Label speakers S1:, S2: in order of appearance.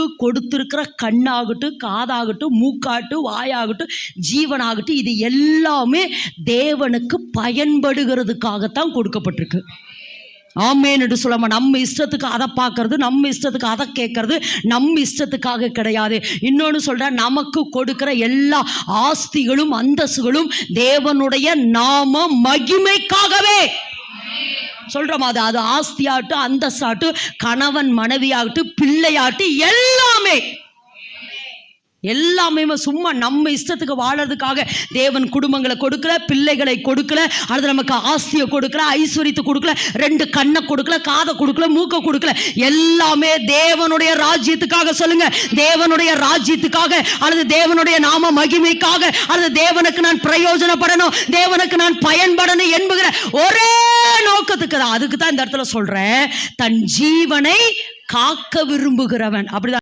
S1: நமக்கு கொடுத்திருக்கிற கண்ணாகட்டும் காதாகட்டும் மூக்காகட்டும் வாயாகட்டும் ஜீவனாகட்டும் இது எல்லாமே தேவனுக்கு பயன்படுகிறதுக்காகத்தான் கொடுக்கப்பட்டிருக்கு. ஆமேன்னு சொல்லாம நம்ம இஷ்டத்துக்கு அதை பார்க்கறது நம்ம இஷ்டத்துக்கு அதை கேட்கறது நம்ம இஷ்டத்துக்காக கிடையாது. இன்னொன்று சொல்ற நமக்கு கொடுக்கிற எல்லா ஆஸ்திகளும் அந்தஸ்துகளும் தேவனுடைய நாம மகிமைக்காகவே. சொல்கிறோம் அது அது ஆஸ்தியாகட்டும் அந்தஸ்தாகட்டும் கணவன் மனைவியாகட்டும் பிள்ளையாகட்டும் எல்லாமே. எல்லாமே சும்மா நம்ம இஷ்டத்துக்கு வாழறதுக்காக தேவன் குடும்பங்களை கொடுக்கல பிள்ளைகளை கொடுக்கல அல்லது நமக்கு ஆஸ்தியை கொடுக்கல ஐஸ்வர்யத்தை கொடுக்கல ரெண்டு கண்ணை கொடுக்கல காதை கொடுக்கல மூக்கை கொடுக்கல. எல்லாமே தேவனுடைய ராஜ்யத்துக்காக சொல்லுங்க. தேவனுடைய ராஜ்யத்துக்காக அல்லது தேவனுடைய நாம மகிமைக்காக அல்லது தேவனுக்கு நான் பிரயோஜனப்படணும் தேவனுக்கு நான் பயன்படணும் என்பகிற ஒரே நோக்கத்துக்கு தான் அதுக்கு தான் இந்த இடத்துல சொல்றேன் தன் ஜீவனை காக்க விரும்புகிறவன். அப்படிதான்